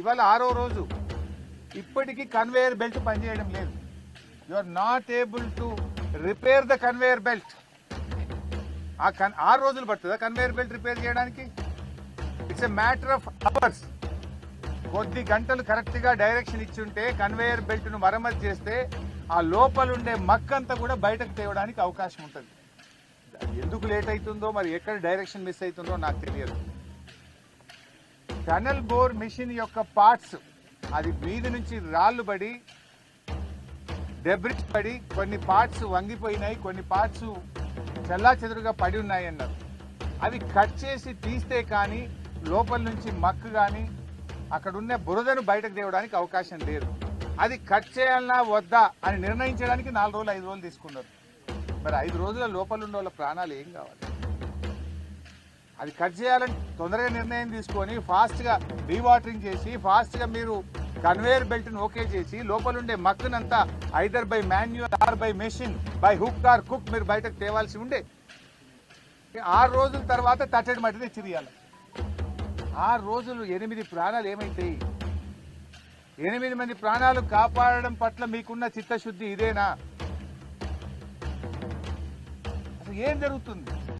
ఇవాళ ఆరో రోజు. ఇప్పటికీ కన్వేయర్ బెల్ట్ పనిచేయడం లేదు. You are not able to repair the conveyor belt ఆ కన్ ఆరు రోజులు పడుతుందా కన్వేయర్ బెల్ట్ రిపేర్ చేయడానికి? It's a matter of hours కొద్ది గంటలు కరెక్ట్గా డైరెక్షన్ ఇచ్చుంటే కన్వేయర్ బెల్ట్ను మరమ్మతు చేస్తే ఆ లోపలుండే మక్కంతా కూడా బయటకు తేవడానికి అవకాశం ఉంటుంది. ఎందుకు లేట్ అవుతుందో మరి ఎక్కడ డైరెక్షన్ మిస్ అవుతుందో నాకు తెలియదు. టనల్ బోర్ మిషన్ యొక్క పార్ట్స్ అది మీద నుంచి రాళ్ళు పడి డెబ్రిడ్ పడి కొన్ని పార్ట్స్ వంగిపోయినాయి కొన్ని పార్ట్స్ చెల్లా చెదురుగా పడి ఉన్నాయి అన్నారు. అవి కట్ చేసి తీస్తే కానీ లోపల నుంచి మక్కు కానీ అక్కడున్న బురదను బయటకు తేవడానికి అవకాశం లేదు. అది కట్ చేయాలన్నా వద్దా అని నిర్ణయించడానికి నాలుగు రోజులు ఐదు రోజులు తీసుకున్నారు. మరి ఐదు రోజుల లోపల ఉన్న వాళ్ళ ప్రాణాలు ఏం కావాలి? అది కట్ చేయాలని తొందరగా నిర్ణయం తీసుకొని ఫాస్ట్గా డీవాటరింగ్ చేసి ఫాస్ట్గా మీరు కన్వేయర్ బెల్ట్ని ఓకే చేసి లోపల ఉండే మక్కునంతా either by manual or by machine by hook or cook మీరు బయటకు తేవాల్సి ఉండే ఆరు రోజుల తర్వాత తట్టడి మట్టిని చిరియాలి. ఆరు రోజులు ఎనిమిది ప్రాణాలు ఏమైతాయి ఎనిమిది మంది ప్రాణాలు కాపాడడం పట్ల మీకున్న చిత్తశుద్ధి ఇదేనా? అసలు ఏం జరుగుతుంది?